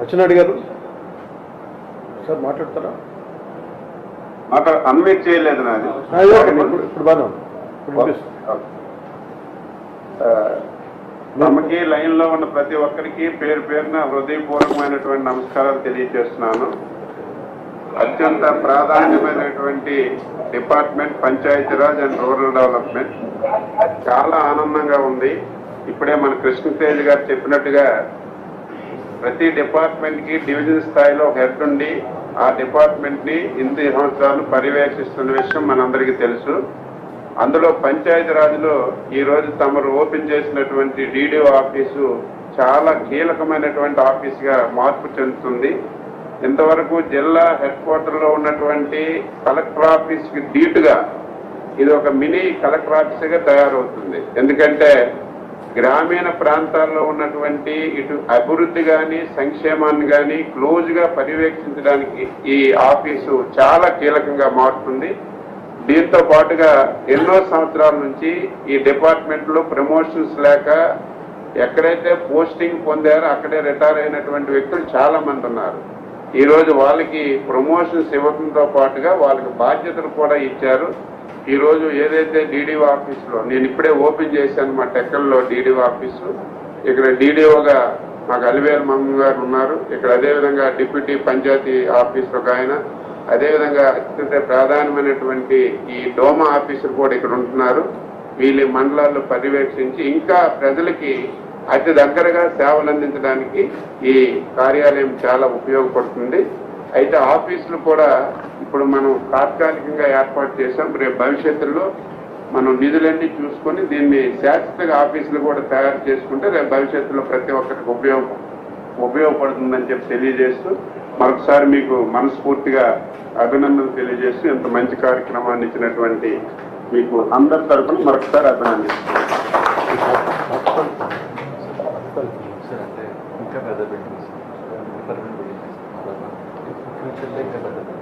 అచ్చెన్నాయుడు గారు సార్ మాట్లాడతారా? మాట అన్వేట్ చేయలేదు నాది. ఇప్పుడు ఇప్పుడు బాగా తమకి ఉన్న ప్రతి ఒక్కరికి పేరు పేరున హృదయపూర్వకమైనటువంటి నమస్కారాలు తెలియజేస్తున్నాను. అత్యంత ప్రాధాన్యమైనటువంటి department Panchayati Raj and rural development. చాలా ఆనందంగా ఉంది. ఇప్పుడే మన కృష్ణతేజ్ గారు చెప్పినట్టుగా ప్రతి డిపార్ట్మెంట్కి డివిజన్ స్థాయిలో ఒక హెడ్ ఉండి ఆ డిపార్ట్మెంట్ని ఇన్ని సంవత్సరాలు పర్యవేక్షిస్తున్న విషయం మనందరికీ తెలుసు. అందులో పంచాయతీ ఈరోజు తమరు ఓపెన్ చేసినటువంటి డీడీఓ ఆఫీసు చాలా కీలకమైనటువంటి ఆఫీసుగా మార్పు చెందుతుంది. ఇంతవరకు జిల్లా హెడ్ క్వార్టర్లో ఉన్నటువంటి కలెక్టర్ ఆఫీస్కి డీటుగా ధీటుగా ఇది ఒక మినీ కలెక్టర్ ఆఫీస్గా తయారవుతుంది. ఎందుకంటే గ్రామీణ ప్రాంతాల్లో ఉన్నటువంటి ఇటు అభివృద్ధి కానీ సంక్షేమాన్ని కానీ క్లోజ్గా పర్యవేక్షించడానికి ఈ ఆఫీసు చాలా కీలకంగా మారుతుంది. దీంతో పాటుగా ఎన్నో సంవత్సరాల నుంచి ఈ డిపార్ట్మెంట్లో ప్రమోషన్స్ లేక ఎక్కడైతే పోస్టింగ్ పొందారో అక్కడే రిటైర్ అయినటువంటి వ్యక్తులు చాలా మంది ఉన్నారు. ఈరోజు వాళ్ళకి ప్రమోషన్స్ ఇవ్వడంతో పాటుగా వాళ్ళకి బాధ్యతలు కూడా ఇచ్చారు. ఈరోజు ఏదైతే డీడీఓ ఆఫీసులో నేను ఇప్పుడే ఓపెన్ చేశాను మా టెక్కల్లో డీడీఓ ఆఫీసు. ఇక్కడ డీడీఓగా మాకు అలివేలు మమ్మ గారు ఉన్నారు. ఇక్కడ అదేవిధంగా డిప్యూటీ పంచాయతీ ఆఫీస్ ఒక ఆయన. అదేవిధంగా అత్యంత ప్రధానమైనటువంటి ఈ డోమా ఆఫీసర్ కూడా ఇక్కడ ఉంటున్నారు. వీళ్ళ మండలాల్లో పర్యవేక్షించి ఇంకా ప్రజలకి అతి దగ్గరగా సేవలు అందించడానికి ఈ కార్యాలయం చాలా ఉపయోగపడుతుంది. అయితే ఆఫీసులు కూడా ఇప్పుడు మనం తాత్కాలికంగా ఏర్పాటు చేశాం. రేపు భవిష్యత్తులో మనం నిధులన్నీ చూసుకొని దీన్ని శాశ్వతగా ఆఫీసులు కూడా తయారు చేసుకుంటే రేపు భవిష్యత్తులో ప్రతి ఒక్కరికి ఉపయోగం ఉపయోగపడుతుందని చెప్పి తెలియజేస్తూ మరొకసారి మీకు మనస్ఫూర్తిగా అభినందనలు తెలియజేస్తూ ఇంత మంచి కార్యక్రమాన్ని ఇచ్చినటువంటి మీకు అందరి తరఫున మరొకసారి అభినందిస్తున్నాను. ఇంకా పెద్ద బిల్డింగ్స్ డిపార్ట్మెంట్ బిల్డింగ్స్ ఫ్యూచర్లో ఇంకా పెద్ద